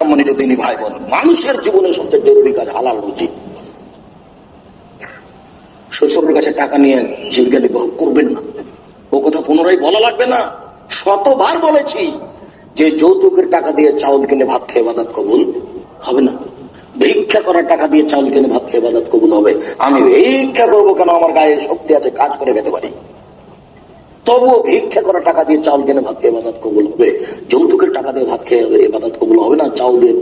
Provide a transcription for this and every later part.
সম্মানিত তিনি ভাই বোন মানুষের জীবনে সবচেয়ে জরুরি কাজ হালাল রুজি। শ্বশুরের কাছে টাকা নিয়ে জীবিকা নির্বাহ করবেন না। ও কথা পুনরায় বলা লাগবে না। শতবার বলেছি, যে যৌতুকের টাকা দিয়ে চাউল কিনে ভাত খেয়ে বাদাত কবুল হবে না। ভিক্ষা করার টাকা দিয়ে চাউল কিনে ভাত খেয়ে বাদাত কবুল হবে। আমি ভিক্ষা করব কেন? আমার গায়ে শক্তি আছে, কাজ করে খেতে পারি। তবুও ভিক্ষা করা টাকা দিয়ে চাউল কিনে ভাত খেয়ে বাদাত কবুল হবে। যৌতুকের টাকা দিয়ে ভাত খেয়ে এ বাদাত কবুল হবে না, চাউল দিয়ে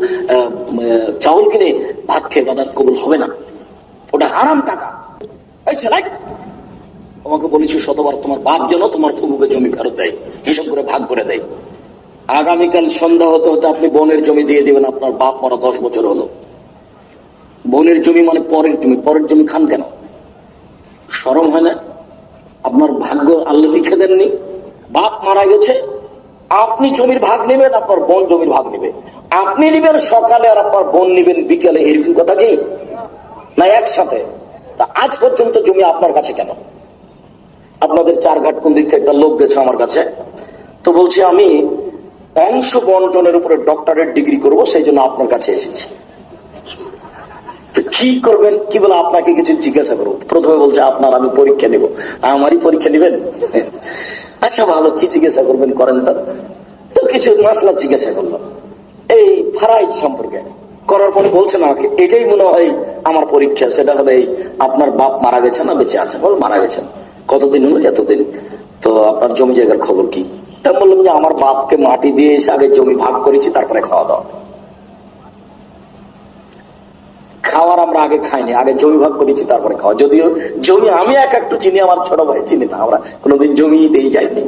চাউল কিনে ভাত খেয়ে বাদাত কবুল হবে না। ওটা হারাম টাকা। এই তোমাকে বলেছি শতবার, তোমার বাপ যেন তোমার ফুবুকে জমি ফেরত দেয়, হিসাব করে ভাগ করে দেয়। আগামীকাল সন্ধ্যা হতে হতে আপনি বোনের জমি দিয়ে দেবেন, আপনার বাপ মরা দশ বছর হলো। বোনের জমি মানে পরের জমি পরের জমি খান কেন? সরম হয় না? আপনার ভাগ্য আল্লাহ লিখে দেননি। বাপ মারা গেছে, আপনি জমির ভাগ নেবেন, আপনার বোন জমির ভাগ নেবে। আপনি নেবেন সকালে আর আপনার বোন নেবেন বিকেলে, এরকম কথা কি? না, একসাথে। তা আজ পর্যন্ত জমি আপনার কাছে কেন? আপনাদের চার ঘাট কোন দিক থেকে একটা লোক গেছে আমার কাছে। তো বলছে, আমি অংশ বন্টনের উপরে ডক্টরেট ডিগ্রি করব, সেই জন্য আপনার কাছে এসেছি। কি করবেন? কি বলে আপনাকে কিছু জিজ্ঞাসা করব? প্রথমে বলছে, আপনার আমি পরীক্ষা নেব। আমারই পরীক্ষা নেবেন? আচ্ছা ভালো, কি জিজ্ঞাসা করবেন? করেন তো। তো কিছু মাসলা জিজ্ঞাসা করলাম এই ফারাইজ সম্পর্কে। করার পরে বলছেন আমাকে এটাই মনে হয় আমার পরীক্ষা। সেটা হবে আপনার বাপ মারা গেছে না, বেঁচে আছেন বল, মারা গেছেন কতদিন হলো? এতদিন। তো আপনার জমি জায়গার খবর কি? তা বললাম যে, আমার বাপকে মাটি দিয়ে এসে আগে জমি ভাগ করেছি, তারপরে খাওয়া দাওয়া খাওয়ার আমরা আগে খাইনি, আগে জমি ভাগ করেছি, তারপরে খাওয়া। যদিও জমি আমি এক একটু চিনি, আমার ছোট ভাই চিনি না, আমরা কোনোদিন জমি দিয়ে যাইনি।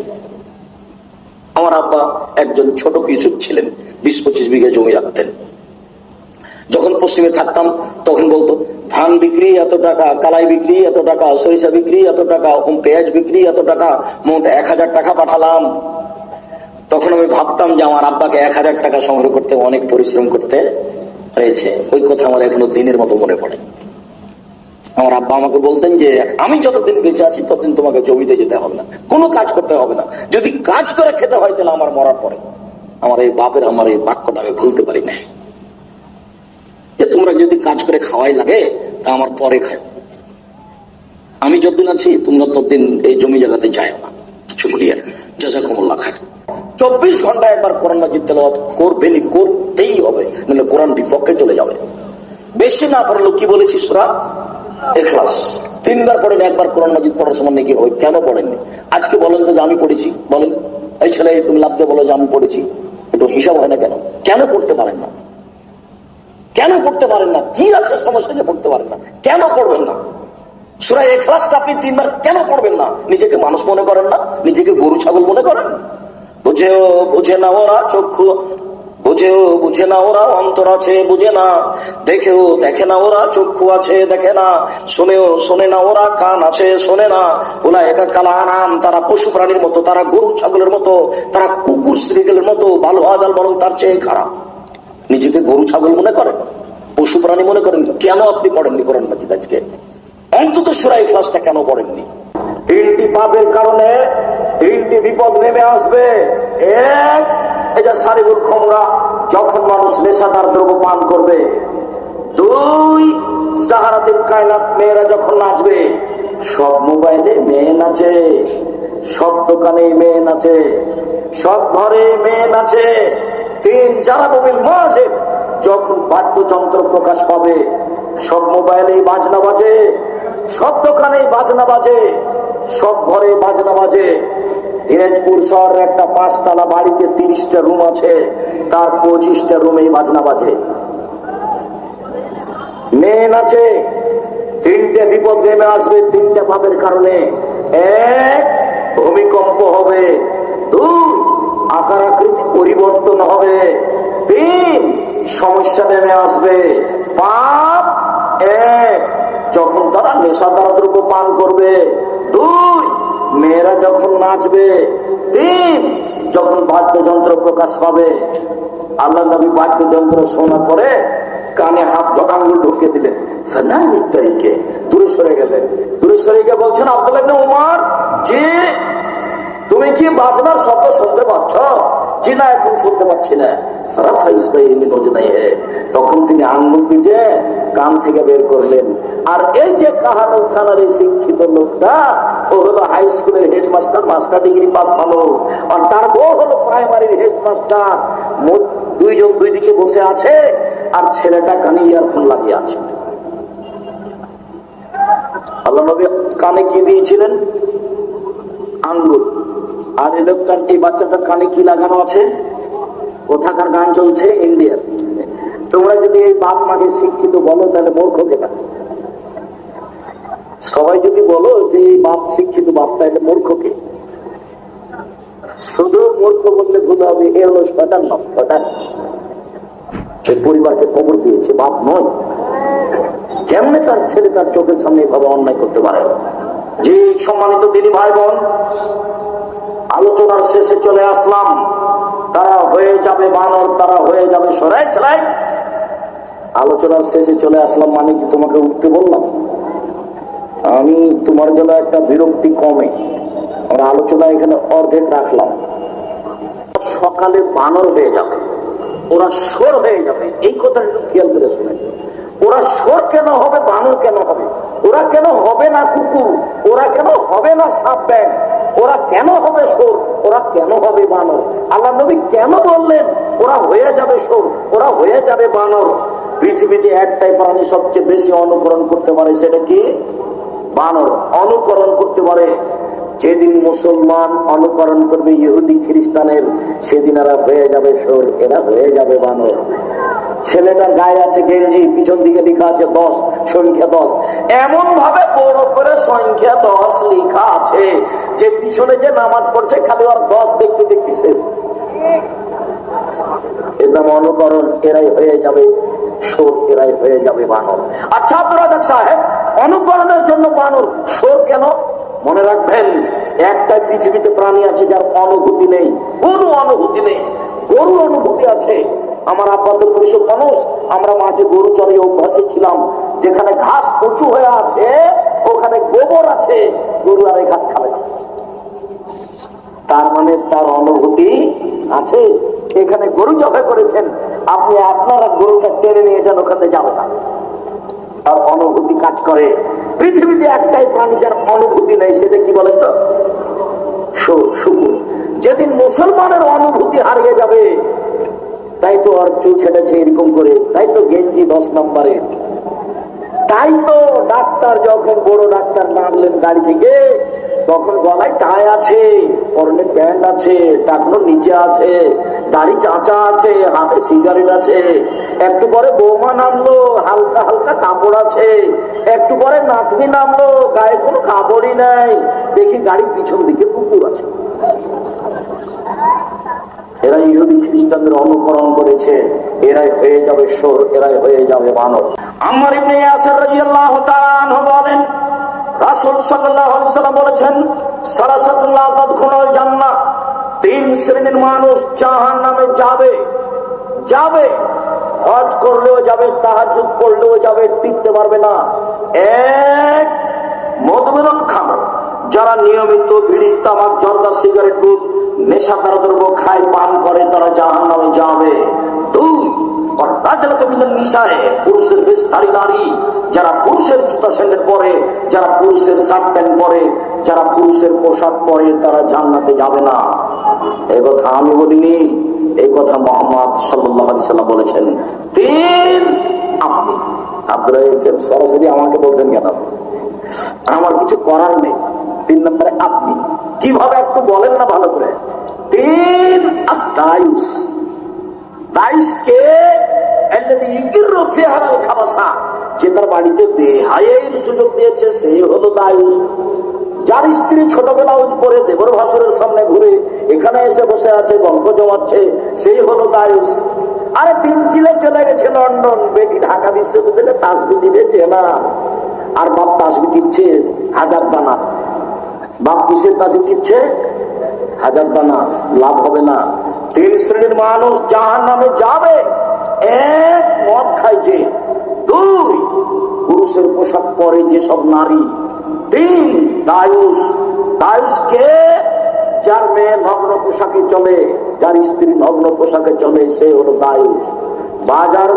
আমার আব্বা একজন ছোট কৃষক ছিলেন, বিশ পঁচিশ বিঘা জমি রাখতেন। যখন পশ্চিমে থাকতাম, তখন বলতো, ধান বিক্রি এত টাকা, কালাই বিক্রি এত টাকা, সরিষা বিক্রি এত টাকা পেঁয়াজ বিক্রি এত টাকা, মোট এক হাজার টাকা পাঠালাম। তখন আমি ভাবতাম যে আমার আব্বাকে এক হাজার টাকা সংগ্রহ করতে অনেক পরিশ্রম করতে হয়েছে, ওই কথা আমার এখনও দিনের মতো মনে পড়ে। আমার আব্বা আমাকে বলতেন যে, আমি যতদিন বেঁচে আছি, ততদিন তোমাকে জমিতে যেতে হবে না। কোনো কাজ করতে হবে না। যদি কাজ করে খেতে হয়, তাহলে আমার মরার পরে। আমার এই বাপের, আমার এই বাক্যটা আমি ভুলতে পারি না যে তোমরা যদি কাজ করে খাওয়াই লাগে, তা আমার পরে খায়। আমি যতদিন আছি, তোমরা ততদিন এই জমি জায়গাতে যাও না। শুক্রিয়া জাজাকুমুল্লাহ খায় চব্বিশ ঘণ্টা একবার কোরআন মাজিদ তেলাওয়াত করতেই হবে, নাহলে কোরআন বিপক্ষে চলে যাবে। বেশি না পড়ল কি বলেছি সুরা? এখলাস। তিনবার পড়েন, একবার কোরআন মাজিদ পড়ার সময় নাকি কেন পড়েননি? আজকে বলেন তো যে আমি পড়েছি, বলেন, এই ছেলে, তুমি লাভ দিয়ে বলো যে আমি পড়েছি। একটু হিসাব হয় না কেন? কেন পড়তে পারেন না? কেন পড়তে পারেন না? কি আছে সমস্যা যে পড়তে পারেন না? কেন পড়বেন না? সুরা এখলাসটা আপনি তিনবার কেন পড়বেন না? নিজেকে মানুষ মনে করেন না? নিজেকে গরু, ছাগল মনে করেন? বুঝেও বুঝে না ওরা চক্ষু, বুঝেও বুঝে না ওরা অন্তর আছে, বুঝে না। দেখেও দেখে না ওরা চক্ষু আছে, দেখে না। শুনেও শোনে না ওরা কান আছে, শোনে না। ওলা একা কালা আনাম তারা পশু প্রাণীর মতো, তারা গরু, ছাগলের মতো, তারা কুকুর শ্রীগেলের মতো ভালো আজাল বরং তার চেয়ে খারাপ। নিজেকে গরু, ছাগল মনে করেন? পশু প্রাণী মনে করেন? কেন আপনি পড়েননি করেন নাকি আজকে? অন্তত সুরাই ক্লাসটা কেন পড়েননি? তিনটি পাপের কারণে তিনটি বিপদ নেমে আসবে। এক যে সারিবুল খমরা, যখন মানুষ নেশাদার দ্রব্য পান করবে। দুই সাহারাতিন কায়নাত মেয়েরা যখন নাচবে, সব মোবাইলে মেয়ে নাচে, সব দোকানে মেয়ে নাচে, সব ঘরে মেয়ে নাচে। তিন, যারা মোবিল মাঝে যখন বাদ্যযন্ত্র প্রকাশ পাবে, সব মোবাইলেই বাজনা বাজে। সব দোকানেই বাজনা বাজে, সব ঘরে বাজনা বাজে। দিনাজপুর শহরের একটা পাঁচতলা বাড়িতে তিরিশটা রুম আছে, তার পঁচিশটা রুমেই বাজনা বাজে। মেন আছে তিনটে বিপদ নেমে আসবে তিনটে পাপের কারণে। এক, ভূমিকম্প হবে। দুই আকার আকৃতি পরিবর্তন হবে। তিন, সমস্যা নেমে আসবে। পাপ এক যখন তারা নেশাদার দ্রব্য পান করবে, দুই, মেয়েরা যখন নাচবে, তিন, যখন বাদ্যযন্ত্র প্রকাশ পাবে, আল্লাহ নবী বাদ্যযন্ত্র শোনার পরে কানে হাত আঙ্গুল ঢুকিয়ে দিলেন। তারিখে দূরে সরে গেলেন। দূরে সরে গিয়ে বলছেন, আব্দুল্লাহ উমার, জি, তুমি কি বাজনার শব্দ শুনতে পাচ্ছ? জিনা এখন শুনতে পাচ্ছি না। তখন তিনি আঙ্গুল পিটে কান থেকে বের করলেন। আর এই যে কাহারল থানার এই শিক্ষিত লোকটা, ও হলো হাই স্কুলের হেডমাস্টার মাস্টার ডিগ্রি পাস মানুষ। আর তার বউ হলো প্রাইমারির হেডমাস্টার দুইজন দুই দিকে বসে আছে, আর ছেলেটা কানে ইয়ারফোন লাগিয়ে আছে। আল্লাহ নবী কানে কি দিয়েছিলেন? আঙ্গুর আর এই লোকটার এই বাচ্চাটার কানে কি লাগানো আছে? কোথাকার গান চলছে? ইন্ডিয়ার তোমরা যদি এই বাপ মাকে শিক্ষিত বলো, তাহলে মূর্খ কেনা সবাই যদি বলো যে এই বাপ শিক্ষিত বাপ, তাহলে মূর্খকে শুধু মূর্খ বললে ভুল হবে, এ হলো বাপ শটান সে পরিবারকে খবর দিয়েছে, বাপ নয়। কেমনে তার ছেলে তার চোখের সামনে এভাবে অন্যায় করতে পারে? যে সম্মানিত দিনী ভাই বোন আলোচনার শেষে চলে আসলাম। তারা হয়ে যাবে বানর, তারা হয়ে যাবে সরাই ছড়াই আলোচনার শেষে চলে আসলাম মানে কি তোমাকে উঠতে বললাম? আমি তোমার জন্য একটা বিরক্তি কমে। আমরা আলোচনা এখানে অর্ধেক রাখলাম। সকালে বানর হয়ে যাবে। ওরা সর হয়ে যাবে। এই কথাটা একটু খেয়াল করে শুনে। ওরা সর কেন হবে, বানর কেন হবে? ওরা কেন হবে না কুকুর? ওরা কেন হবে না সাপ ব্যাং ওরা কেন হবে সর ওরা কেন হবে বানর? আল্লাহ নবী কেন বললেন, ওরা হয়ে যাবে সর ওরা হয়ে যাবে বানর পৃথিবীতে একটাই প্রাণী সবচেয়ে বেশি অনুকরণ করতে পারে সেটা কি? বানর অনুকরণ করতে পারে। যেদিন মুসলমান অনুকরণ করবে ইহুদি খ্রিস্টানের, সেদিন এরা হয়ে যাবে সোর এরা হয়ে যাবে বানর। ছেলেটার গায়ে আছে গেঞ্জি, পিছন দিকে লেখা আছে দশ, সংখ্যা দশ। এমন ভাবে বড় করে সংখ্যা দশ লেখা আছে যে পিছনে যে নামাজ পড়ছে খালি আর দশ দেখতে দেখতে শেষ। অনুকরণ এরাই হয়ে যাবে সোর এরাই হয়ে যাবে বানর। আচ্ছা সাহেব, অনুকরণের জন্য বানর সোর কেন? মনে রাখবেন একটা পৃথিবীতে প্রাণী আছে যার অনুভূতি নেই, কোনো অনুভূতি নেই, গরুর অনুভূতি আছে। আমার আব্বাদের কৃষক মানুষ, আমরা মাঠে গরু চড়ে অভ্যাসে ছিলাম। যেখানে ঘাস উঁচু হয়ে আছে, ওখানে গোবর আছে, গরু আর ঘাস খাবে না। তার মানে তার অনুভূতি আছে। এখানে গরু জবাই করেছেন, আপনি আপনার গরুটা টেনে নিয়ে যান, ওখানে যাবে না। তার অনুভূতি কাজ করে। পৃথিবীতে একটাই প্রাণী যার অনুভূতি নেই, সেটা কি বলেন তো? যেদিন মুসলমানের অনুভূতি হারিয়ে যাবে তাই চুল ছেড়েছে এরকম করে। তাই তো গেঞ্জি দশ নম্বরে। তাই তো ডাক্তার যখন বড় ডাক্তার নামলেন গাড়ি থেকে, তখন গলায় টাই আছে, পরনে প্যান্ট আছে, টাকনো নিচে আছে, দাড়ি চাঁচা আছে, হাতে সিগারেট আছে। একটু পরে বৌমা নামলো, হালকা হালকা কাপড় আছে। একটু পরে নাতনি নামলো, গায়ে কোনো কাপড়ই নাই। দেখি গাড়ির পিছন দিকে কুকুর আছে। এরা ইহুদি খ্রিস্টানদের অনুকরণ করেছে, এরাই হয়ে যাবে সোর, এরাই হয়ে যাবে মানব আমার ইবনে ইয়াসির রাদিয়াল্লাহু তাআলা বলেন, রাসূল সাল্লাল্লাহু আলাইহি সাল্লাম বলেছেন, সালাসাতুন লা তাদখুলুল জান্নাহ, তিন শ্রেণির মানুষ জাহান্নামে যাবে। যাবে, হজ করলেও যাবে, তাহাজ্জুদ পড়লেও যাবে, টিকতে পারবে না। যারা নিয়মিত বিড়ি, তামাক, জর্দা, সিগারেট, দুধ, নেশাদার দ্রব্য খায়, পান করে, তারা জাহান নামে যাবে। দুই পুরুষের যারা পরে, যারা পুরুষের শার্ট প্যান্ট পরে, যারা পুরুষের পোশাক পরে, তারা যাবে না। এই কথা আমি বলিনি, এই কথা মোহাম্মদ বলেছেন। তিন, আপনি সরাসরি আমাকে বলছেন কেন? আমার কিছু করার নেই। তিন নম্বরে আপনি। কীভাবে একটু বলেন না ভালো করে? তিন সুযোগ দিয়েছে সে হলো দায়ুস। যার স্ত্রী দেবর ভাসুরের সামনে ঘুরে এখানে এসে বসে আছে, গল্প জমাচ্ছে, সেই হলো দায়ুস। আরে তিন ছিলে চলে গেছে লন্ডন, বেটি ঢাকা বিশ্ববিদ্যালয়ে তাসবি দিবে, চেনা। আর বাপ তাসবি টিপছে হাজার দানা বাপ কিসের তাসবি টিপছে হাজার দানা, লাভ হবে না। তিন শ্রেণির মানুষ জাহান নামে যাবে। এক মদ খাইছে দুই পুরুষের পোশাক পরে যেসব নারী, তিন দায়ুস। দায়ুস কে যার মেয়ে নগ্ন পোশাকে চলে, যার স্ত্রী নগ্ন পোশাকে চলে, সে হলো দায়ুষ বাজার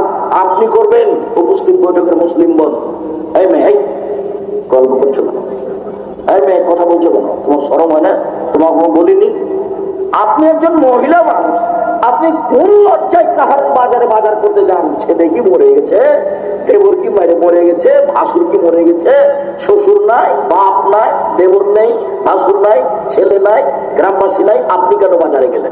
আপনি করবেন, উপস্থিত বৈঠকের মুসলিম বল। এই মেয়ে গল্প করছ কেন? এই কথা বলছো কেন? তোমার সরম হয় না? তোমার কোনো বলিনি আপনি একজন মহিলা মানুষ। আপনি কোন লজ্জায় কাহার বাজারে বাজার করতে যান? ছেলে কি মরে গেছে? দেবর কি মারে মরে গেছে? ভাসুর কি মরে গেছে? শ্বশুর নাই, বাপ নাই, দেবর নেই, ভাসুর নাই, ছেলে নাই, গ্রামবাসী নাই, আপনি কেন বাজারে গেলেন?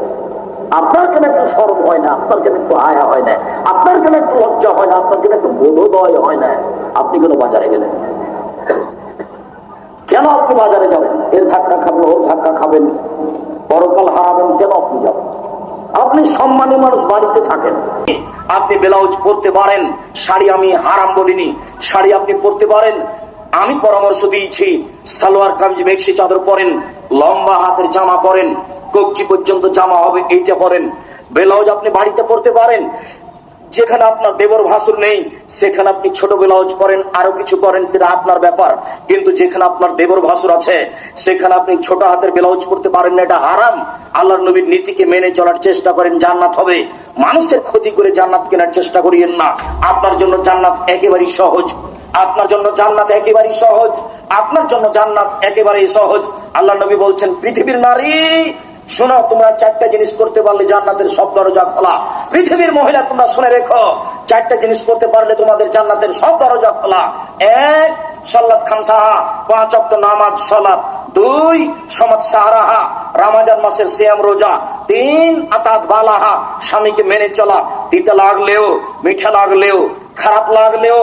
আপনার কেন একটু সরম হয় না? আপনার কেন একটু আয়া হয় না? আপনার কেন একটু লজ্জা হয় না? আপনার কেন একটু বোধোদয় হয় না? আপনি কেন বাজারে গেলেন? কেন আপনি বাজারে যাবেন? এর ধাক্কা খাবেন, ওর ধাক্কা খাবেন। পরকাল হারাবেন কেন আপনি যাবেন? আপনি সম্মানী মানুষ, বাড়িতে থাকেন। আপনি ব্লাউজ পরতে পারেন, শাড়ি আমি হারাম বলিনি। শাড়ি আপনি পরতে পারেন, আমি পরামর্শ দিয়েছি, সালোয়ার কামিজ, মেক্সি চাদর পরেন, লম্বা হাতের জামা পরেন কবজি পর্যন্ত জামা হবে, এইটা পরেন। ব্লাউজ আপনি বাড়িতে পরতে পারেন যেখানে আপনার দেবর ভাসুর নেই, সেখানে আপনি ছোট ব্লাউজ পরেন, আরও কিছু করেন, সেটা আপনার ব্যাপার। কিন্তু যেখানে আপনার দেবর ভাসুর আছে, সেখানে আপনি ছোট হাতের ব্লাউজ পরতে পারেন না, এটা হারাম। আল্লাহর নবীর নীতিকে মেনে চলার চেষ্টা করেন, জান্নাত হবে। মানুষের ক্ষতি করে জান্নাত কেনার চেষ্টা করিয়েন না। আপনার জন্য জান্নাত একেবারেই সহজ। আপনার জন্য জান্নাত একেবারেই সহজ। আপনার জন্য জান্নাত একেবারেই সহজ। আল্লাহ নবী বলছেন, পৃথিবীর নারী শোনো, তোমরা চারটা জিনিস করতে পারলে জান্নাতের সব দরজা খোলা। পৃথিবীর মহিলা, তোমরা শুনে রেখো, চারটা জিনিস করতে পারলে তোমাদের জান্নাতের সব দরজা খোলা। এক সাল্লাত খামসাহা পাঁচ অক্ট নামাজ, সলাত। দুই, সমাজ সাহারাহা, রামাজান মাসের সিয়াম রোজা। তিন, আতাত বালাহা, স্বামীকে মেনে চলা। দিতে লাগলেও, মিঠা লাগলেও, খারাপ লাগলেও,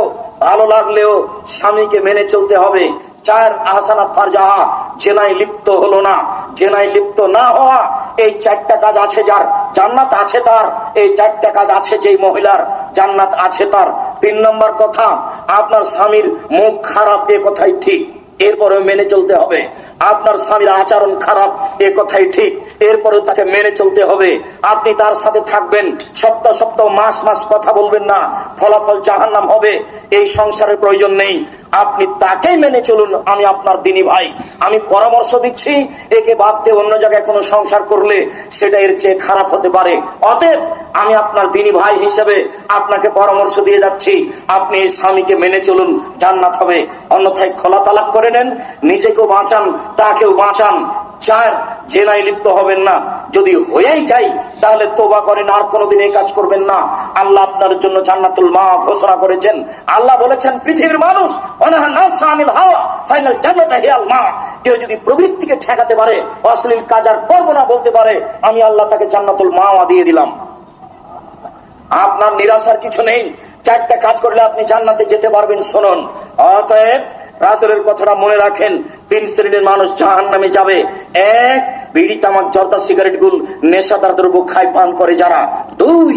ভালো লাগলেও, স্বামীকে মেনে চলতে হবে। চার আহসানাত ফারজাহা, জেনায় লিপ্ত হলো না। জেনায় লিপ্ত না হওয়া, এই চারটা কাজ আছে যার। জান্নাত আছে তার, এই চারটা কাজ আছে যেই মহিলার। জান্নাত আছে তার। তিন নম্বর কথা, আপনার স্বামীর মুখ খারাপ, এ কথাই ঠিক। এরপরে মেনে চলতে হবে। আপনার স্বামীর আচরণ খারাপ, এ কথাই ঠিক। এরপরে তাকে মেনে চলতে হবে। আপনি তার সাথে থাকবেন। সপ্তাহ সপ্তাহ, মাস মাস কথা বলবেন না। ফলাফল জাহান্নাম হবে। এই সংসারের প্রয়োজন নেই। আপনি তাকেই মেনে চলুন, আমি আপনার দিনী ভাই। আমি পরামর্শ দিচ্ছি, একে বাদ দিয়ে অন্য জায়গায় কোনো সংসার করলে সেটা এর চেয়ে খারাপ হতে পারে। অতএব আমি আপনার দিনী ভাই হিসেবে আপনাকে পরামর্শ দিয়ে যাচ্ছি, আপনি এই স্বামীকে মেনে চলুন, জান্নাত হবে। অন্যথায় খোলা তালাক করে নেন, নিজেকেও বাঁচান, তাকেও বাঁচান। চার, জেনায় লিপ্ত হবেন না। যদি হয়েই যাই তাহলে তোবা করেন, আর কোনোদিন এই কাজ করবেন না। আল্লাহ আপনার জন্য জান্নাতুল মা ঘোষণা করেছেন। আল্লাহ বলেছেন, পৃথিবীর মানুষ অনাহা নাফসা আনিল হাওয়া, ফাইনাল জান্নাত হিয়াল মা। কেউ যদি প্রবৃত্তিকে ঠেকাতে পারে, অশ্লীল কাজ আর করব না বলতে পারে, আমি আল্লাহ তাকে জান্নাতুল মাওয়া দিয়ে দিলাম। আপনার নিরাশার কিছু নেই। চারটা কাজ করলে আপনি জান্নাতে যেতে পারবেন, শুনুন। অতএব রাসুলের কথাটা মনে রাখেন, তিন শ্রেণির মানুষ জাহান নামে যাবে। এক, বিড়ি তামাক, জর্দা, সিগারেট গুল, নেশাদার দ্রব্য খায়, পান করে যারা। দুই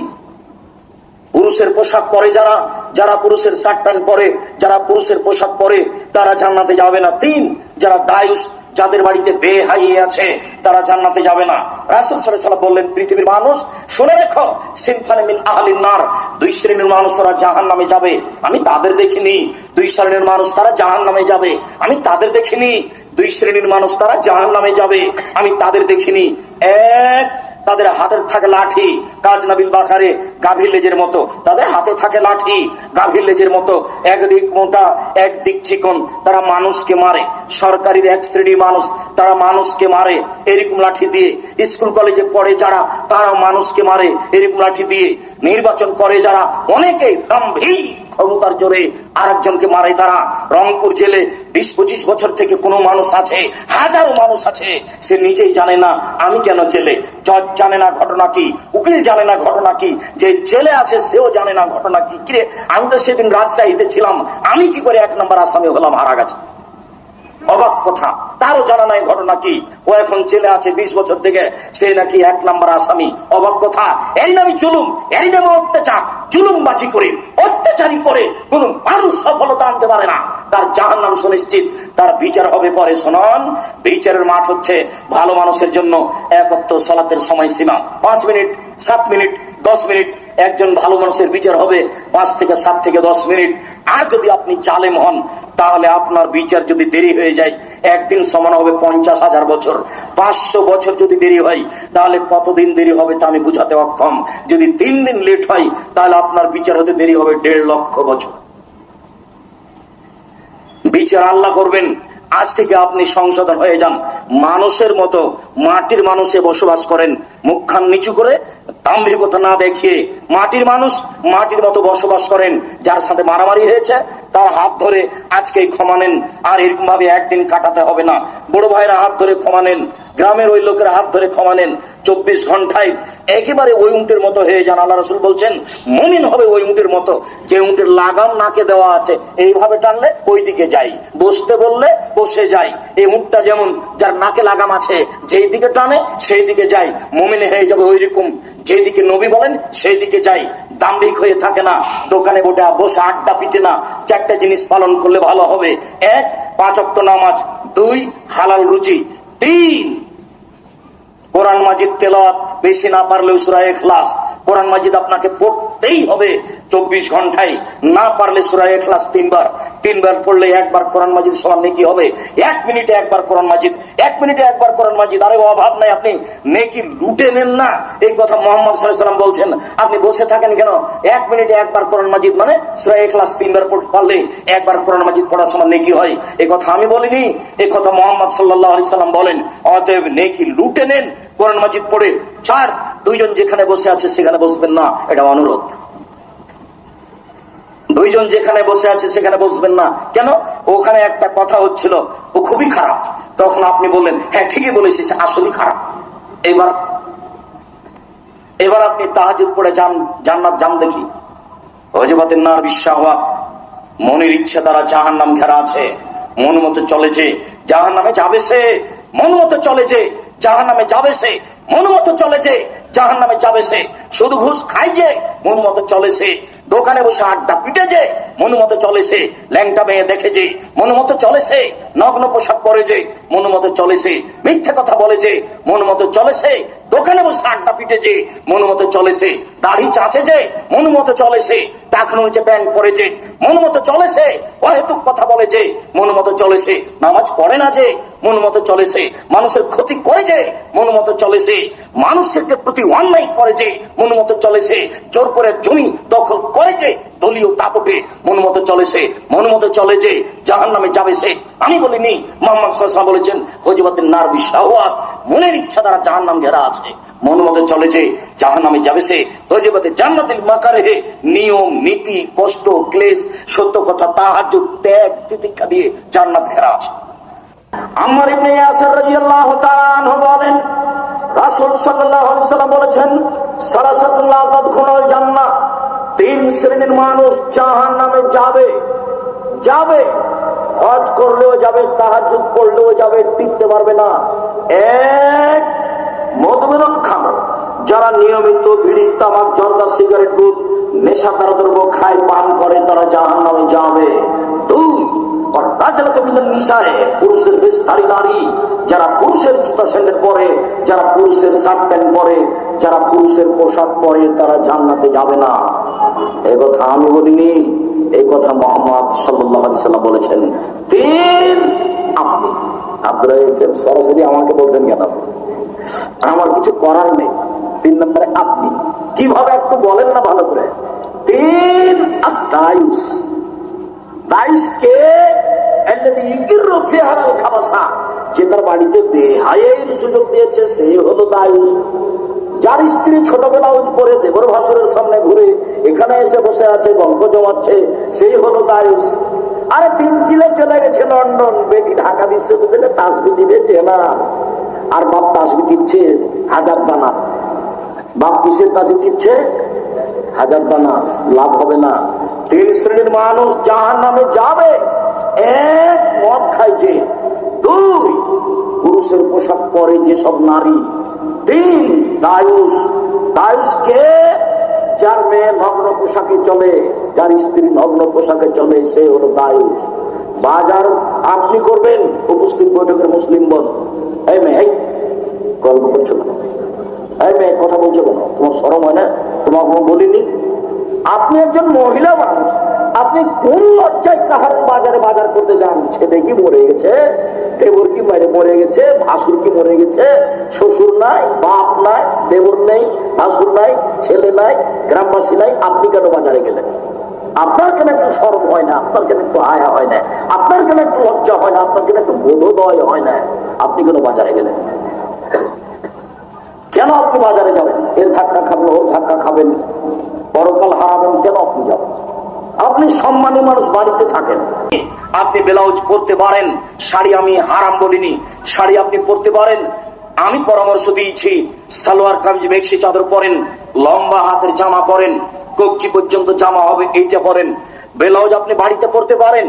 পুরুষের পোশাক পরে যারা যারা পুরুষের শার্ট প্যান্ট পরে, যারা পুরুষের পোশাক পরে, তারা জান্নাতে যাবে না। তিন, যারা দায়ুষ যাদের বাড়িতে বেহাইয়ে আছে, তারা জান্নাতে যাবে না। রাসুল সাল্লাহ বললেন, পৃথিবীর মানুষ, শুনে রেখো, সিনফানে মিন আহলিন নার, দুই শ্রেণির মানুষ ওরা জাহান নামে যাবে। আমি তাদের দেখিনি, দুই শ্রেণির মানুষ তারা জাহান নামে যাবে। আমি তাদের দেখিনি, দুই শ্রেণির মানুষ তারা জাহান নামে যাবে। আমি তাদের দেখিনি। এক তাদের হাতের থাকে লাঠি। কাজ নাবিল বাখারে গাভীর লেজের মতো। তাদের হাতে থাকে লাঠি, গাভীর লেজের মতো। একদিক মোটা, একদিক চিকন। তারা মানুষকে মারে। সরকারির এক শ্রেণির মানুষ, তারা মানুষকে মারে। এরকম লাঠি দিয়ে স্কুল কলেজে পড়ে যারা, তারা মানুষকে মারে। এরকম লাঠি দিয়ে নির্বাচন করে যারা, অনেকে দাম্ভিক ক্ষমতার জোরে আরেকজনকে মারে তারা। রংপুর জেলে বিশ, পঁচিশ বছর থেকে কোনো মানুষ আছে, হাজারো মানুষ আছে, সে নিজেই জানে না আমি কেন জেলে। জজ জানে না ঘটনা কি, উকিল জানে না ঘটনা কি, যে জেলে আছে সেও জানে না ঘটনা কি। কিরে, আমি তো সেদিন রাজশাহীতে ছিলাম, আমি কি করে এক নম্বর আসামি হলাম? হারা গেছে। অবাক কথা। তারও জানা নাই ঘটনা কি। ও এখন জেলে আছে বিশ বছর থেকে। সে নাকি এক নাম্বার আসামি। অবাক কথা। এরই নামে জুলুম। এরই নামে অত্যাচার। জুলুমবাজি করে, অত্যাচারী করে কোন মানুষ সফলতা আনতে পারে না। তার জাহান নাম সুনিশ্চিত। তার বিচার হবে পরে। শোনন, বিচারের মাঠ হচ্ছে ভালো মানুষের জন্য একত্র সলাতের সময় সীমা পাঁচ মিনিট, সাত মিনিট, দশ মিনিট। একজন ভালো মানুষের বিচার হবে পাঁচ থেকে সাত থেকে দশ মিনিট। আর যদি আপনি জালেম হন, তাহলে আপনার বিচার যদি দেরি হয়ে যায়, একদিন সমান হবে পঞ্চাশ হাজার বছর। পাঁচশো বছর যদি দেরি হয়, তাহলে কতদিন দেরি হবে তা আমি বুঝাতে অক্ষম। যদি তিন দিন লেট হয়, তাহলে আপনার বিচার হতে দেরি হবে দেড় লক্ষ বছর। বিচার আল্লাহ করবেন। আজ থেকে আপনি সংশোধন হয়ে যান। মানুষের মতো মাটির মানুষে বসবাস করেন। মুখখান নিচু করে দাম্ভিকতা না দেখিয়ে মাটির মানুষ মাটির মতো বসবাস করেন, যার সাথে মারামারি হয়েছে, তার হাত ধরে আজকেই ক্ষমা নেন। আর এরকমভাবে একদিন কাটাতে হবে না। বড় ভাইয়েরা হাত ধরে ক্ষমা নেন। গ্রামের ওই লোকের হাত ধরে ক্ষমা নেন। চব্বিশ ঘন্টায় একেবারে ওই উঁটের মতো হয়ে যান। আল্লাহ রসুল বলছেন, মমিন হবে ওই উঁটের মতো। যে উঁটের লাগাম নাকে দেওয়া আছে, এইভাবে টানলে ওই দিকে যাই। বসতে বললে বসে যাই। এই উঁটটা যেমন যার নাকে লাগাম আছে যেই দিকে টানে সেই দিকে যাই। মমিন হয়ে যাবে ওই রকম যেদিকে নবী বলেন সেই দিকে যাই। দাম্ভিক হয়ে থাকে না। দোকানে বোটা, বসে আড্ডা পিটে না। চারটা জিনিস পালন করলে ভালো হবে। এক, পাঁচ নামাজ। দুই, হালাল রুচি তিন কোরআন মাজিদ তেলাওয়াত বেশি না পারলেও সুরা এখলাস কোরআন মাজিদ আপনাকে পড়তেই হবে চব্বিশ ঘন্টায়। না পারলে সুরা এখলাস তিনবার। তিনবার পড়লে একবার কোরআন মাজিদ সমান নেকি হবে। এক মিনিটে একবার কোরআন মাজিদ, এক মিনিটে একবার কোরআন মাজিদ। আরে অভাব নাই আপনি নেকি লুটে নেন না? এই কথা মোহাম্মদ সাল্লাম বলছেন। আপনি বসে থাকেন কেন? এক মিনিটে একবার কোরআন মাজিদ মানে সুরা এখলাস তিনবার পারলে একবার কোরআন মাজিদ পড়ার সমান নেকি হয়। এই কথা আমি বলিনি। এই কথা মোহাম্মদ সাল্লাহ আলি সাল্লাম বলেন, অতএব নেকি লুটে নেন। কোরআন মাজিদ পড়ে চার দুইজন যেখানে বসে আছে সেখানে বসবেন না, এটা অনুরোধ। দুইজন যেখানে বসে আছে সেখানে বসবেন না। কেন? ওখানে একটা কথা হচ্ছিল, ও খুবই খারাপ। তখন আপনি বললেন হ্যাঁ ঠিকই বলেছিস, আসলেই খারাপ। এবার এবার আপনি তাহাজুদ পড়ে যান, জান্নাত যান দেখি। হজবাতের নার বিশ্বাহ মনের ইচ্ছে দ্বারা জাহান নাম ঘেরা আছে। মন মতো চলে যে জাহান নামে যাবে সে। মন মতো চলে যে জাহান নামে যাবে সে মন মতো চলে যে জাহান নামে যাবে সে শুধু ঘুষ খাই যে মন মতো চলে সে দোকানে বসে আড্ডা পিটে যে মন মতো চলে সে ল্যাংটা মেয়ে দেখে যে মন মতো চলে সে নগ্ন পোশাক পরে যে মন মতো চলে সে মিথ্যে কথা বলে যে মন মতো চলে সে দোকানে বসে আড্ডা পিটে যে মন মতো চলে সে দাড়ি চাচে যে মন মতো চলে সে টাকনো নিচে প্যান্ট পরে যে মন মতো চলে সে অহেতুক কথা বলে যে মন মতো চলে সে নামাজ পড়ে না যে মন মতো চলে সে, মানুষের ক্ষতি করে যে, মন মতো চলে সে মানুষের প্রতি অন্যায় করে যে, মন মতো চলে সে, জোর করে জমি দখল করে যে, দলীয় তাপটে মন মতো চলে সে, মন মতো চলে যে জাহান নামে যাবে সে। আমি বলিনি, মোহাম্মদ সাল্লাল্লাহু বলেছেন হজিবাতের নার বিশ্বাহাত মনের ইচ্ছা দ্বারা জাহান নাম ঘেরা আছে। মন মতো চলে যে জাহান নামে যাবে সে। হজিবাতে জান্নাতিল মাকারে নিয়ম, নীতি, কষ্ট, ক্লেশ, সত্য কথা তাহাজ ত্যাগ, তিতিক্ষা দিয়ে জান্নাত ঘেরা আছে। আমার ইবনে ইয়াসির রাদিয়াল্লাহু তাআলা আনহু বলেন, রাসূল সাল্লাল্লাহু আলাইহি সাল্লাম বলেছেন সালাসাতুন লা তাদখুলুল জান্নাহ, তিন শ্রেণির মানুষ জাহান্নামে যাবে। যাবে, হজ করলেও যাবে, তাহাজ্জুদ পড়লেও যাবে, টিকতে পারবে না। এক মধুমেরন খানো যারা নিয়মিত বিড়ি, তামাক, জর্দা, সিগারেট গুড় নেশাদার দ্রব্য খায়, পান করে, তারা জাহান্নামে যাবে। পুরুষের বেশধারী নারী যারা পুরুষের জুতা স্যান্ডেল পরে, যারা পুরুষের শার্ট প্যান্ট পরে, যারা পুরুষের পোশাক পরে, তারা জান্নাতে যাবে না। এই কথা আমি বলিনি, এই কথা মোহাম্মদ আলাইহি সাল্লাম বলেছেন। তিন, আপনি। আপনারা সরাসরি আমাকে বলছেন কেন? আমার কিছু করার নেই। তিন নম্বরে আপনি। কীভাবে একটু বলেন না ভালো করে? তিন আদায়ুস বাইশ কে? যে তার বাড়িতে দেহায়ের সুযোগ দিয়েছে সেই হলো দায়ুস যার স্ত্রী ছোটবেলা উজ করে দেবর ভাসুরের সামনে ঘুরে এখানে এসে বসে আছে, গল্প জমাচ্ছে, সেই হলো দায়ুস আরে তিন চিলে চলে গেছে লন্ডন, বেটি ঢাকা বিশ্ববিদ্যালয়ে তাসবি দিবে, চেনা। আর বাপ তাসবি টিপছে হাজার দানা। বাপ কিসের তাসবি টিপছে? হাজার দানা, লাভ হবে না। তিন শ্রেণির মানুষ জাহান নামে যাবে, এক মদ খাইছে দুই পুরুষের পোশাক পরে যেসব নারী, তিন দায়ুস। দায়ুস কে যার মেয়ে নগ্ন পোশাকে চলে, যার স্ত্রী নগ্ন পোশাকে চলে, সে হলো দায়ুস। বাজার আপনি করবেন, উপস্থিত বৈঠকের মুসলিম বল। এই মেয়ে গল্প করছ না এই মেয়ে, কথা বলছো কেন? তোমার সরম হয় না? তোমার কোনো বলিনি? আপনি একজন মহিলা মানুষ, আপনি কোন লজ্জায় কাহার বাজারে বাজার করতে যান? ছেলে কি মরে গেছে? দেবর কি মারে মরে গেছে? ভাসুর কি মরে গেছে? শ্বশুর নাই, বাপ নাই, দেবর নেই, ভাসুর নাই, ছেলে নাই, গ্রামবাসী নাই, আপনি কেন বাজারে গেলেন? আপনার কেন একটু সরম হয় না? আপনার কেন একটু আয়া হয় না? আপনার কেন একটু লজ্জা হয় না? আপনার কেন একটু বোধোদয় হয় না? আপনি কেন বাজারে গেলেন? কেন আপনি বাজারে যাবেন। এর ধাক্কা খাবেন, ওর ধাক্কা খাবেন। পরকাল হারাবেন কেন আপনি যাবেন। আপনি সম্মানী মানুষ, বাড়িতে থাকেন। আপনি ব্লাউজ পরতে পারেন, শাড়ি আমি হারাম বলিনি, শাড়ি আপনি পরতে পারেন। আমি পরামর্শ দিয়েছি, সালোয়ার কামিজ মেক্সি চাদর পরেন, লম্বা হাতের জামা পরেন কবজি পর্যন্ত জামা হবে, এইটা পরেন। ব্লাউজ আপনি বাড়িতে পরতে পারেন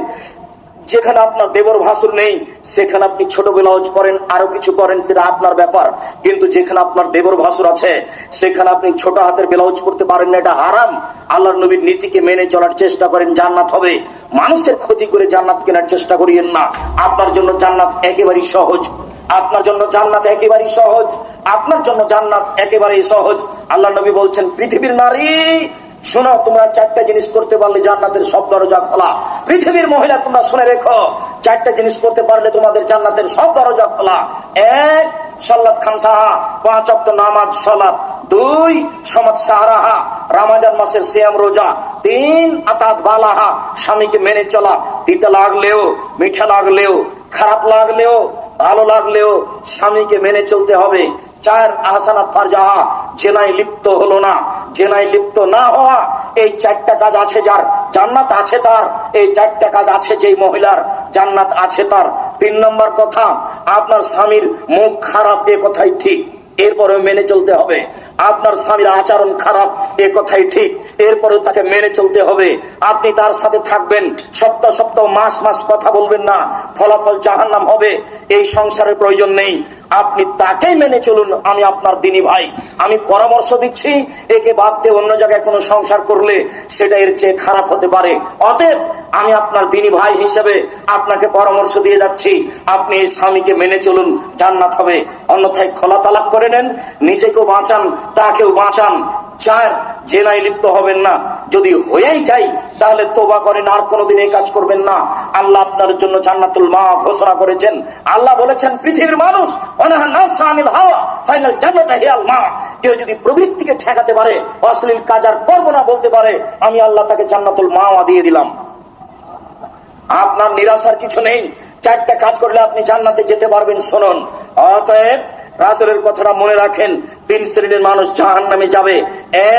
যেখানে আপনার দেবর ভাসুর নেই, সেখানে আপনি ছোট ব্লাউজ পরেন, আরও কিছু করেন, সেটা আপনার ব্যাপার। কিন্তু যেখানে আপনার দেবর ভাসুর আছে, সেখানে আপনি ছোট হাতের ব্লাউজ পরতে পারেন না, এটা হারাম। আল্লাহর নবীর নীতিকে মেনে চলার চেষ্টা করেন, জান্নাত হবে। মানুষের ক্ষতি করে জান্নাত কেনার চেষ্টা করিয়েন না। আপনার জন্য জান্নাত একেবারেই সহজ। আপনার জন্য জান্নাত একেবারেই সহজ। আপনার জন্য জান্নাত একেবারেই সহজ। আল্লাহ নবী বলছেন, পৃথিবীর নারী শোনো তোমরা চারটা জিনিস করতে পারলে জান্নাতের সব দরজা খোলা। পৃথিবীর মহিলা, তোমরা শুনে রেখো, চারটা জিনিস করতে পারলে তোমাদের জান্নাতের সব দরজা খোলা। এক, সাল্লাত খান সাহা, পাঁচ অক্ত নামাজ, সালাত। দুই, সমাজ সাহারাহা, রামাজান মাসের শ্যাম রোজা। তিন, আতাত বালাহা, স্বামীকে মেনে চলা। তিতে লাগলেও, মিঠা লাগলেও, খারাপ লাগলেও, ভালো লাগলেও স্বামীকে মেনে চলতে হবে। চার, আহসানাত ফারজাহা জেনাই লিপ্ত হলো না। জেনাই লিপ্ত না হওয়া এই চারটা কাজ আছে যার, জান্নাত আছে তার, এই চারটা কাজ আছে যেই মহিলার, জান্নাত আছে তার। তিন নম্বর কথা, আপনার স্বামীর মুখ খারাপ, এ কথাই ঠিক। এরপরে মেনে চলতে হবে। আপনার স্বামীর আচরণ খারাপ, এ কথাই ঠিক। এরপরে তাকে মেনে চলতে হবে। আপনি তার সাথে থাকবেন। সপ্তাহ সপ্তাহ, মাস মাস কথা বলবেন না। ফলাফল জাহান্নাম হবে। এই সংসারের প্রয়োজন নেই। আপনি তাকেই মেনে চলুন, আমি আপনার দিনই ভাই। আমি পরামর্শ দিচ্ছি, একে বাদ দিয়ে অন্য জায়গায় কোনো সংসার করলে সেটা এর চেয়ে খারাপ হতে পারে। অতএব আমি আপনার দিনী ভাই হিসেবে আপনাকে পরামর্শ দিয়ে যাচ্ছি, আপনি এই স্বামীকে মেনে চলুন, জান্নাত হবে। অন্যথায় খোলা তালাক করে নেন, নিজেকেও বাঁচান, তাকেও বাঁচান। চার জেনায় লিপ্ত হবেন না। যদি হয়েই যাই, তাহলে তোবা করেন, আর কোনোদিন এই কাজ করবেন না। আল্লাহ আপনার জন্য জান্নাতুল মা ঘোষণা করেছেন। আল্লাহ বলেছেন, পৃথিবীর মানুষ হাওয়া, ফাইনাল হিয়াল মা কেউ যদি প্রবৃত্তিকে ঠেকাতে পারে, অশ্লীল কাজ আর করব না বলতে পারে, আমি আল্লাহ তাকে জান্নাতুল মাওয়া দিয়ে দিলাম। আপনার নিরাশার কিছু নেই। চারটা কাজ করলে আপনি জান্নাতে যেতে পারবেন, শুনুন। অতএব রাসুলের কথাটা মনে রাখেন, তিন শ্রেণির মানুষ জাহান নামে যাবে।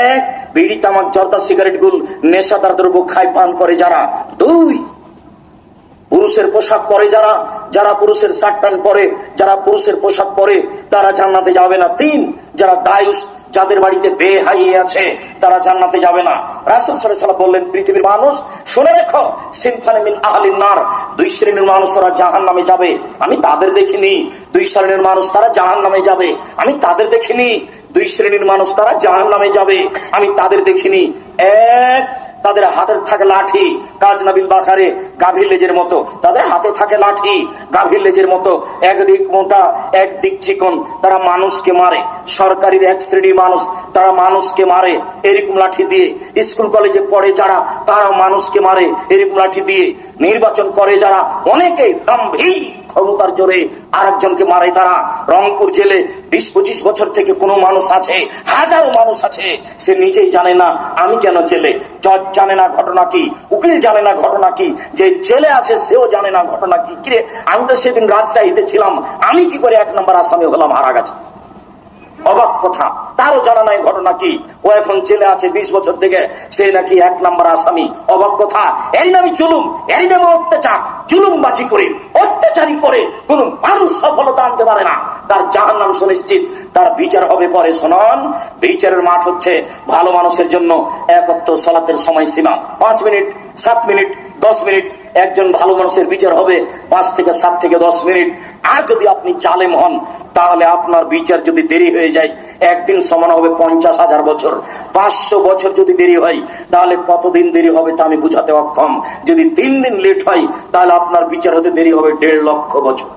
এক, বিড়ি, তামাক, জর্দা, সিগারেট গুল, নেশাদার দ্রব্য খায়, পান করে যারা। দুই, পুরুষের পোশাক পরে যারা যারা পুরুষের শার্ট প্যান্ট পরে, যারা পুরুষের পোশাক পরে, তারা জান্নাতে যাবে না। তিন, যারা দায়ুস যাদের বাড়িতে বেহাই আছে, তারা জান্নাতে যাবে না। রাসুল সাল্লাহ বললেন, পৃথিবীর মানুষ, শুনে রেখো সিমফানি মিন আহলিন নার, দুই শ্রেণির মানুষ তারা জাহান নামে যাবে। আমি তাদের দেখিনি। দুই শ্রেণির মানুষ, তারা জাহান নামে যাবে। আমি তাদের দেখিনি। দুই শ্রেণির মানুষ, তারা জাহান নামে যাবে। আমি তাদের দেখিনি। এক তাদের হাতের থাকে লাঠি। কাজ নাবিল বাখারে গাভীর লেজের মতো। তাদের হাতে থাকে লাঠি, গাভীর লেজের মতো। একদিক মোটা, একদিক চিকন। তারা মানুষকে মারে। সরকারির এক শ্রেণির মানুষ, তারা মানুষকে মারে। এরকম লাঠি দিয়ে স্কুল, কলেজে পড়ে যারা তারা মানুষকে মারে। এরকম লাঠি দিয়ে নির্বাচন করে যারা অনেকে দাম্ভিক ক্ষমতার জোরে আর একজনকে মারে তারা। রংপুর জেলে বিশ, পঁচিশ বছর থেকে কোনো মানুষ আছে, হাজারো মানুষ আছে, সে নিজেই জানে না আমি কেন জেলে। জজ জানে না ঘটনা কি, উকিল জানে না ঘটনা কি, যে জেলে আছে সেও জানে না ঘটনা কি। কিরে, আমি তো সেদিন রাজশাহীতে ছিলাম, আমি কি করে এক নম্বর আসামি হলাম, হারা গেছে। অবাক কথা। তারও জানা নাই ঘটনা কি। ও এখন জেলে আছে বিশ বছর থেকে। সে নাকি এক নাম্বার আসামি। অবাক কথা। এরই নামে জুলুম। এরই নামে অত্যাচার। জুলুমবাজি করে, অত্যাচারী করে কোন মানুষ সফলতা আনতে পারে না। তার জাহান নাম সুনিশ্চিত। তার বিচার হবে পরে। শোনান, বিচারের মাঠ হচ্ছে ভালো মানুষের জন্য একত্র সলাতের সময় সীমা পাঁচ মিনিট, সাত মিনিট, দশ মিনিট একজন ভালো মানুষের বিচার হবে পাঁচ থেকে সাত থেকে দশ মিনিট। আর যদি আপনি জালেম হন, তাহলে আপনার বিচার যদি দেরি হয়ে যায়, একদিন সমান হবে পঞ্চাশ হাজার বছর। পাঁচশো বছর যদি দেরি হয়, তাহলে কতদিন দেরি হবে তা আমি বুঝাতে অক্ষম। যদি তিন দিন লেট হয়, তাহলে আপনার বিচার হতে দেরি হবে দেড় লক্ষ বছর।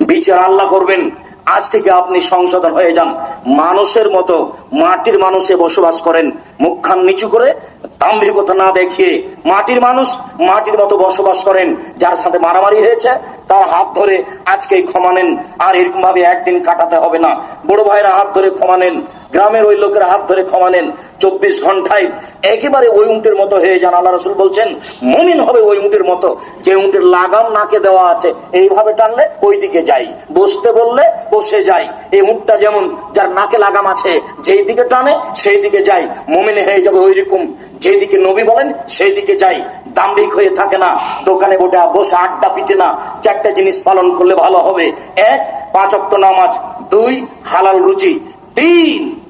বিচার আল্লাহ করবেন। আজ থেকে আপনি সংশোধন হয়ে যান। মানুষের মতো মাটির মানুষে বসবাস করেন। মুখখান নিচু করে দাম্ভিকতা না দেখিয়ে মাটির মানুষ মাটির মতো বসবাস করেন, যার সাথে মারামারি হয়েছে, তার হাত ধরে আজকেই ক্ষমা নেন। আর এরকম ভাবে একদিন কাটাতে হবে না। বড় ভাইরা হাত ধরে ক্ষমা নেন। গ্রামের ওই লোকের হাত ধরে ক্ষমা নেন। চব্বিশ ঘন্টায় একেবারে ওই উঁটের মতো হয়ে যান। আল্লাহ রসুল বলছেন, মমিন হবে ওই উঁটের মতো। যে উঁটের লাগাম নাকে দেওয়া আছে, এইভাবে টানলে ওই দিকে যাই। বসতে বললে বসে যাই। এই উঁটটা যেমন যার নাকে লাগাম আছে যেই দিকে টানে সেই দিকে যাই। মমিন হয়ে যাবে ওই রকম যেদিকে নবী বলেন সেই দিকে যাই। দাম্ভিক হয়ে থাকে না। দোকানে বসে বসে আড্ডা পিটে না। চারটা জিনিস পালন করলে ভালো হবে। এক, পাঁচ নামাজ। দুই, হালাল রুচি তিন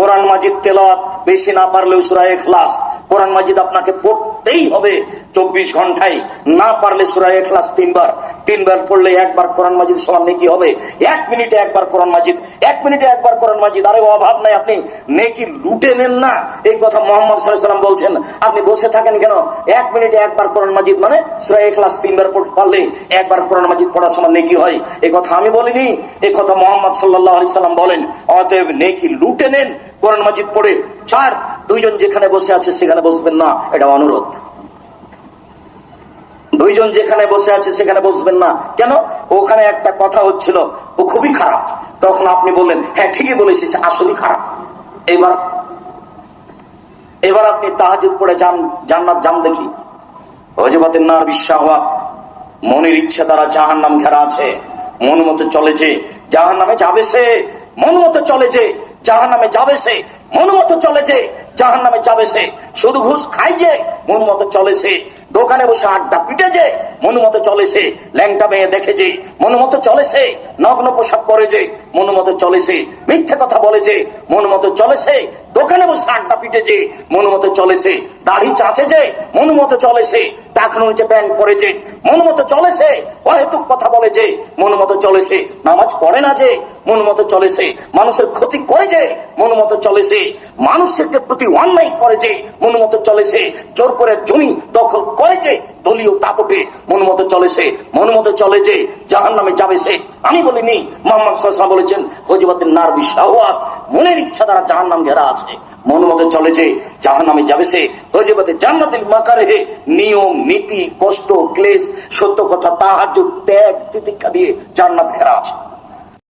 কোরআন মাজিদ তেলাওয়াত বেশি না পারলেও সুরায় এখলাস কোরআন মাজিদ আপনাকে পড়তেই হবে চব্বিশ ঘন্টায়। না পারলে সুরায় এখলাস তিনবার। তিনবার পড়লে একবার কোরআন মাজিদ সমান নেকি হবে। এক মিনিটে একবার কোরআন মাজিদ, এক মিনিটে একবার কোরআন মাজিদ। আরে অভাব নাই আপনি নেকি লুটে নেন না। এই কথা মোহাম্মদ সাল্লাম বলছেন, আপনি বসে থাকেন কেন? এক মিনিটে একবার কোরআন মাজিদ মানে সুরায় এখলাস তিনবার পারলে একবার কোরআন মাজিদ পড়ার সমান নেকি হয়। এই কথা আমি বলিনি এই কথা মোহাম্মদ সাল্লাহ আলি সাল্লাম বলেন, অতএব নেকি লুটে নেন কোরআন মাজিদ পড়ে চার দুইজন যেখানে বসে আছে, সেখানে বসবেন না। এটা অনুরোধ। দুইজন যেখানে বসে আছে, সেখানে বসবেন না। কেন? ওখানে একটা কথা হচ্ছিল, ও খুবই খারাপ। তখন আপনি বললেন হ্যাঁ ঠিকই বলেছিস, আসলেই খারাপ। এবার এবার আপনি তাহাজুদ পড়ে যান, জান্নাত যান দেখি। হজবাতের নার বিশ্বাহ মনের ইচ্ছা দ্বারা জাহান নাম ঘেরা আছে। মন মতো চলে যে জাহান নামে যাবে সে। মন মতো চলে যে জাহান নামে যাবে সে, মন মতো চলে যে জাহান নামে যাবে সে। শুধু ঘুষ খাই যে, মন মতো চলে সে। দোকানে বসে আড্ডা পিটে যে, মন মতো চলে সে। ল্যাংটা মেয়ে দেখে যে, মন মতো চলে সে। নগ্ন পোশাক পরে যে, মন মতো চলে সে। মিথ্যে কথা বলে যে, মন মতো চলে সে। দোকানে বসে আড্ডা পিটে যে, মন মতো চলে সে। দাড়ি চাচে যে, মন মতো চলে সে। টাকনো নিচে প্যান্ট পরে মন মতো চলে সে, অহেতুক কথা বলে যে, মন মতো চলে সে। নামাজ পড়ে না যে, মন মতো চলে সে। মানুষের ক্ষতি করে যে, মন মতো চলে সে। মানুষের প্রতি অন্যায় করে যে, মন মতো চলে সে। জোর করে জমি দখল করেছে দলীয় তাপটে মন মতো চলে সে। মন মতো চলে যে জাহান নামে যাবে সে। আমি বলিনি, মোহাম্মদ বলেছেন হজিবাতের নার বিশ্বাহাত মনের ইচ্ছা দ্বারা জাহান নাম ঘেরা আছে মন মতো চলে যে জাহান নামে যাবে সে। হয়ে যাবে জান্নাতিল মাকারে নিয়ম, নীতি, কষ্ট, ক্লেশ, সত্য কথা তাহাজ ত্যাগ, তিতিক্ষা দিয়ে জান্নাত ঘেরা আছে